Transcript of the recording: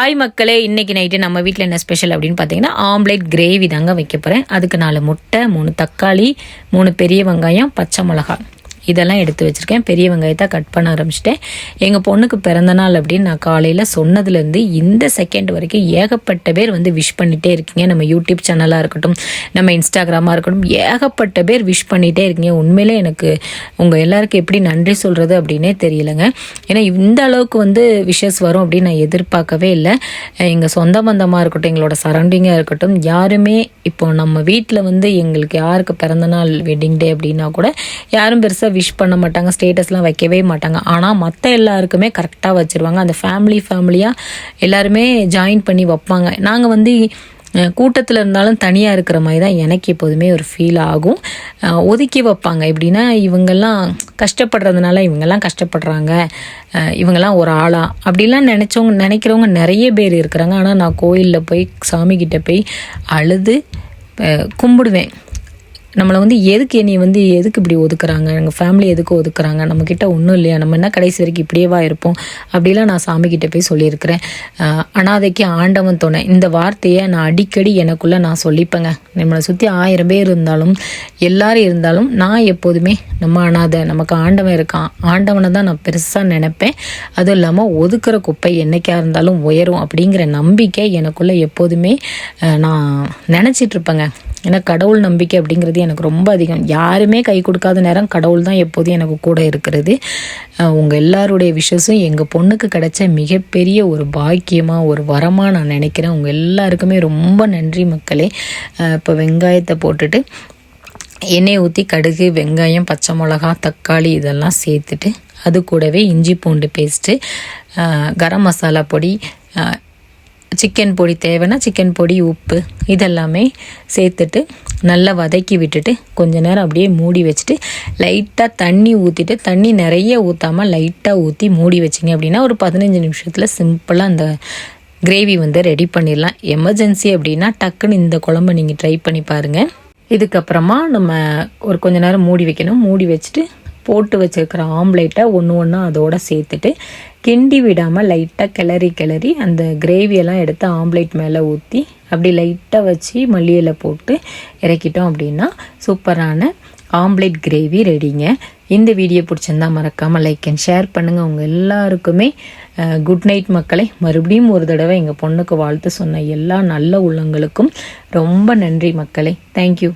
Hi மக்களே இன்னைக்கு night நம்ம வீட்டில் என்ன ஸ்பெஷல் அப்படின்னு பார்த்தீங்கன்னா ஆம்லேட் கிரேவி தாங்க வைக்க போகிறேன் அதுக்கு நாலு முட்டை மூணு தக்காளி மூணு பெரிய வெங்காயம் பச்சை மிளகா இதெல்லாம் எடுத்து வச்சுருக்கேன். பெரிய வெங்காயத்தை கட் பண்ண ஆரம்பிச்சிட்டேன். எங்கள் பொண்ணுக்கு பிறந்த நாள் அப்படின்னு நான் காலையில் சொன்னதுலேருந்து இந்த செகண்ட் வரைக்கும் ஏகப்பட்ட பேர் வந்து விஷ் பண்ணிகிட்டே இருக்கீங்க. நம்ம யூடியூப் சேனலாக இருக்கட்டும் நம்ம இன்ஸ்டாகிராமாக இருக்கட்டும் ஏகப்பட்ட பேர் விஷ் பண்ணிகிட்டே இருக்கீங்க. உண்மையிலே எனக்கு உங்கள் எல்லாருக்கும் எப்படி நன்றி சொல்கிறது அப்படின்னே தெரியலங்க. ஏன்னா இந்த அளவுக்கு வந்து விஷஸ் வரும் அப்படின்னு நான் எதிர்பார்க்கவே இல்லை. எங்கள் சொந்த பந்தமாக இருக்கட்டும் எங்களோட சரௌண்டிங்காக இருக்கட்டும் யாருமே இப்போ நம்ம வீட்டில் வந்து எங்களுக்கு யாருக்கு பிறந்தநாள் வெட்டிங் டே அப்படின்னா கூட யாரும் பெருசாக விஷ் பண்ண மாட்டாங்க ஸ்டேட்டஸ்லாம் வைக்கவே மாட்டாங்க. ஆனால் மற்ற எல்லாருக்குமே கரெக்டாக வச்சுருவாங்க. அந்த ஃபேமிலி ஃபேமிலியாக எல்லாருமே ஜாயின் பண்ணி வைப்பாங்க. நாங்கள் வந்து கூட்டத்தில் இருந்தாலும் தனியாக இருக்கிற மாதிரி தான் எனக்கு எப்போதுமே ஒரு ஃபீல் ஆகும். ஒதுக்கி வைப்பாங்க. எப்படின்னா இவங்கெல்லாம் கஷ்டப்படுறதுனால இவங்கெல்லாம் கஷ்டப்படுறாங்க. இவங்கெல்லாம் ஒரு ஆளா. அப்படிலாம் நினச்சவங்க நினைக்கிறவங்க நிறைய பேர் இருக்கிறாங்க. ஆனால் நான் கோயிலில் போய் சாமிக்கிட்ட போய் அழுது கும்பிடுவேன். நம்மளை வந்து எதுக்கு என்னை வந்து எதுக்கு இப்படி ஒதுக்குறாங்க? எங்கள் ஃபேமிலி எதுக்கு ஒதுக்குறாங்க? நம்மக்கிட்ட ஒன்றும் இல்லையா? நம்ம என்ன கடைசி வரைக்கும் இப்படியேவா இருப்போம்? அப்படிலாம் நான் சாமிக்கிட்ட போய் சொல்லியிருக்கிறேன். அனாதைக்கு ஆண்டவன் துணை. இந்த வார்த்தையை நான் அடிக்கடி எனக்குள்ளே நான் சொல்லிப்பேங்க. நம்மளை சுற்றி ஆயிரம் பேர் இருந்தாலும் எல்லாரும் இருந்தாலும் நான் எப்போதுமே நம்ம அனாதை நமக்கு ஆண்டவன் இருக்கான். ஆண்டவனை தான் நான் பெருசாக நினைப்பேன். அதுவும் இல்லாமல் ஒதுக்குற குப்பை என்றைக்காக இருந்தாலும் உயரும் அப்படிங்கிற நம்பிக்கை எனக்குள்ளே எப்போதுமே நான் நினச்சிட்டு இருப்பேங்க. ஏன்னா கடவுள் நம்பிக்கை அப்படிங்கிறது எனக்கு ரொம்ப அதிகம். யாருமே கை கொடுக்காத நேரம் கடவுள் தான் எப்போதும் எனக்கு கூட இருக்கிறது. உங்கள் எல்லாருடைய விஷஸும் எங்கள் பொண்ணுக்கு கிடைச்ச மிகப்பெரிய ஒரு பாக்கியமாக ஒரு வரமாக நான் நினைக்கிறேன். உங்கள் எல்லாருக்குமே ரொம்ப நன்றி மக்களே. இப்போ வெங்காயத்தை போட்டுட்டு எண்ணெய் ஊற்றி கடுகு வெங்காயம் பச்சை மிளகா தக்காளி இதெல்லாம் சேர்த்துட்டு அது கூடவே இஞ்சி பூண்டு பேஸ்ட்டு கரம் மசாலா பொடி சிக்கன் பொடி தேவைன்னா சிக்கன் பொடி உப்பு இதெல்லாமே சேர்த்துட்டு நல்லா வதக்கி விட்டுட்டு கொஞ்ச நேரம் அப்படியே மூடி வச்சுட்டு லைட்டாக தண்ணி ஊற்றிட்டு தண்ணி நிறைய ஊற்றாமல் லைட்டாக ஊற்றி மூடி வச்சிங்க அப்படின்னா ஒரு பதினஞ்சு நிமிஷத்தில் சிம்பிளாக அந்த கிரேவி வந்து ரெடி பண்ணிடலாம். எமர்ஜென்சி அப்படின்னா டக்குன்னு இந்த குழம்பு நீங்கள் ட்ரை பண்ணி பாருங்கள் இதுக்கப்புறமா நம்ம ஒரு கொஞ்ச நேரம் மூடி வைக்கணும். மூடி வச்சுட்டு போட்டு வச்சிருக்கிற ஆம்லேட்டை ஒன்று ஒன்றா அதோடு சேர்த்துட்டு கிண்டி விடாமல் லைட்டாக கிளறி கிளறி அந்த கிரேவியெல்லாம் எடுத்து ஆம்லேட் மேலே ஊற்றி அப்படி லைட்டாக வச்சு மல்லியில் போட்டு இறக்கிட்டோம் அப்படின்னா சூப்பரான ஆம்லேட் கிரேவி ரெடிங்க இந்த வீடியோ பிடிச்சிருந்தா மறக்காமல் லைக் அண்ட் ஷேர் பண்ணுங்கள் உங்கள் எல்லாருக்குமே குட் நைட் மக்களை. மறுபடியும் ஒரு தடவை எங்கள் பொண்ணுக்கு வாழ்த்து சொன்ன எல்லா நல்ல உள்ளங்களுக்கும் ரொம்ப நன்றி மக்களே. தேங்க்யூ